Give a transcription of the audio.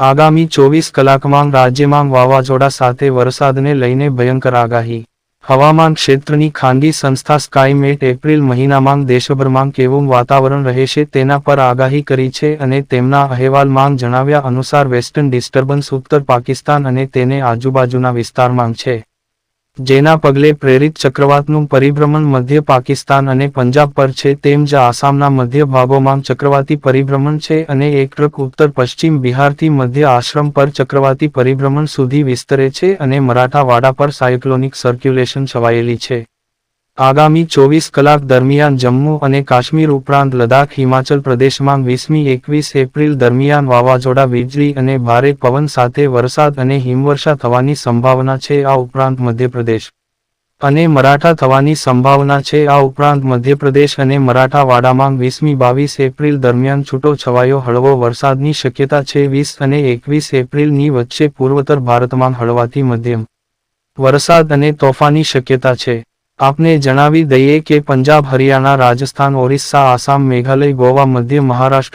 આગામી ચોવીસ કલાકમાં રાજ્યમાં વાવાઝોડા સાથે વરસાદને લઈને ભયંકર આગાહી. હવામાન ક્ષેત્રની ખાનગી સંસ્થા સ્કાયમેટ એપ્રિલ મહિનામાં દેશભરમાં કેવું વાતાવરણ રહેશે તેના પર આગાહી કરી છે અને તેમના અહેવાલમાં જણાવ્યા અનુસાર વેસ્ટર્ન ડિસ્ટર્બન્સ ઉત્તર પાકિસ્તાન અને તેને આજુબાજુના વિસ્તારમાં છે. જેના પગલે પ્રેરિત ચક્રવાતનું પરિભ્રમણ મધ્ય પાકિસ્તાન અને પંજાબ પર છે તેમ જ આસામના મધ્ય ભાગોમાં ચક્રવાતી પરિભ્રમણ છે અને એક ટ્રક ઉત્તર પશ્ચિમ બિહારથી મધ્ય આશ્રમ પર ચક્રવાતી પરિભ્રમણ સુધી વિસ્તરે છે અને મરાઠાવાડા પર સાયક્લોનિક સર્ક્યુલેશન છવાયેલી છે. આગામી ચોવીસ કલાક દરમિયાન જમ્મુ અને કાશ્મીર ઉપરાંત લદાખ હિમાચલ પ્રદેશમાં વીસમી એકવીસ એપ્રિલ દરમિયાન વાવાઝોડા, વીજળી અને ભારે પવન સાથે વરસાદ અને હિમવર્ષા થવાની સંભાવના છે. આ ઉપરાંત મધ્યપ્રદેશ અને મરાઠા થવાની સંભાવના છે. આ ઉપરાંત મધ્યપ્રદેશ અને મરાઠાવાડામાં વીસમી બાવીસ એપ્રિલ દરમિયાન છૂટો છવાયો હળવો વરસાદની શક્યતા છે. વીસ અને એકવીસ એપ્રિલની વચ્ચે પૂર્વોત્તર ભારતમાં હળવાથી મધ્યમ વરસાદ અને તોફાની શક્યતા છે. આપને જણાવી દઈએ કે પંજાબ હરિયાણા રાજસ્થાન ઓરિસ્સા આસામ મેઘાલય ગોવા મધ્ય મહારાષ્ટ્ર